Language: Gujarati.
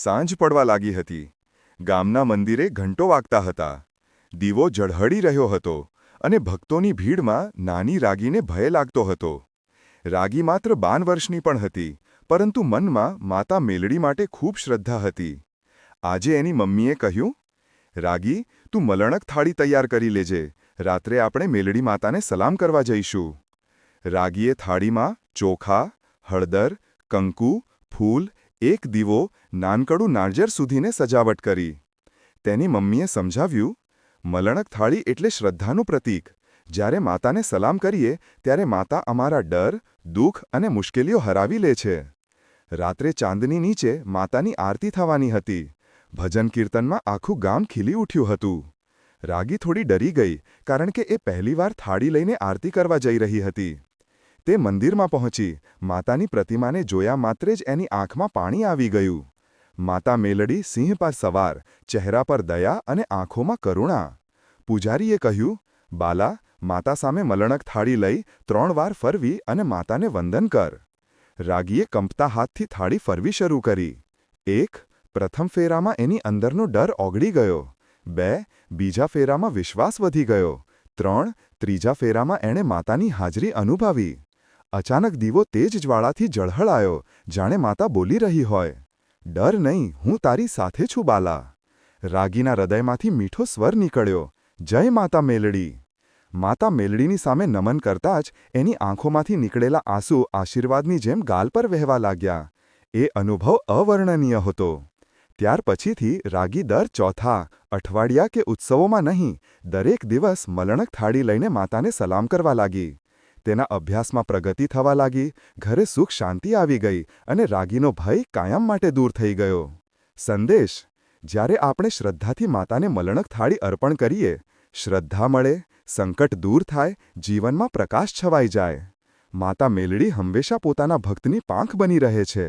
સાંજ પડવા લાગી હતી. ગામના મંદિરે ઘંટો વાગતા હતા. દીવો ઝળહળી રહ્યો હતો અને ભક્તોની ભીડમાં નાની રાગીને ભય લાગતો હતો. રાગી માત્ર બાર વર્ષની પણ હતી, પરંતુ મનમાં માતા મેલડી માટે ખૂબ શ્રદ્ધા હતી. આજે એની મમ્મીએ કહ્યું, રાગી, તું મલણક થાળી તૈયાર કરી લેજે, રાત્રે આપણે મેલડી માતાને સલામ કરવા જઈશું. રાગીએ થાળીમાં ચોખા, હળદર, કંકુ, ફૂલ એક દીવો નાનકડું નાળજર સુધીને સજાવટ કરી. તેની મમ્મીએ સમજાવ્યું, મલણક થાળી એટલે શ્રદ્ધાનું પ્રતીક. જ્યારે માતાને સલામ કરીએ, ત્યારે માતા અમારા ડર, દુઃખ અને મુશ્કેલીઓ હરાવી લે છે. રાત્રે ચાંદની નીચે માતાની આરતી થવાની હતી. ભજન કીર્તનમાં આખું ગામ ખીલી ઉઠ્યું હતું. રાગી થોડી ડરી ગઈ, કારણ કે એ પહેલીવાર થાળી લઈને આરતી કરવા જઈ રહી હતી. તે મંદિરમાં પહોંચી. માતાની પ્રતિમાને જોયા માત્રે જ એની આંખમાં પાણી આવી ગયું. માતા મેલડી સિંહ પર સવાર, ચહેરા પર દયા અને આંખોમાં કરુણા. પૂજારીએ કહ્યું, બાલા, માતા સામે મલણક થાળી લઈ ત્રણ વાર ફરવી અને માતાને વંદન કર. રાગીએ કંપતા હાથથી થાળી ફરવી શરૂ કરી. એક, પ્રથમ ફેરામાં એની અંદરનો ડર ઓગળી ગયો. બે, બીજા ફેરામાં વિશ્વાસ વધી ગયો. ત્રણ, ત્રીજા ફેરામાં એણે માતાની હાજરી અનુભવી. અચાનક દીવો તેજ જ્વાળાથી જળહળાયો જાણે માતા બોલી રહી હોય. ડર નહીં, હું તારી સાથે છું, બાલા. રાગીના હૃદયમાંથી મીઠો સ્વર નીકળ્યો. જય માતા મેલડી. માતા મેલડીની સામે નમન કરતાં જ એની આંખોમાંથી નીકળેલા આંસુ આશીર્વાદની જેમ ગાલ પર વહેવા લાગ્યા. એ અનુભવ અવર્ણનીય હતો. ત્યાર પછીથી રાગી દર ચોથા, અઠવાડિયા કે ઉત્સવોમાં નહીં, દરેક દિવસ મલણક થાળી લઈને માતાને સલામ કરવા લાગી. તેના અભ્યાસમાં પ્રગતિ થવા લાગી, ઘરે સુખ શાંતિ આવી ગઈ અને રાગીનો ભય કાયમ માટે દૂર થઈ ગયો. સંદેશ, જ્યારે આપણે શ્રદ્ધાથી માતાને મલણક થાળી અર્પણ કરીએ, શ્રદ્ધા મળે, સંકટ દૂર થાય, જીવનમાં પ્રકાશ છવાઈ જાય. માતા મેલડી હંમેશા પોતાના ભક્તની પાંખ બની રહે છે.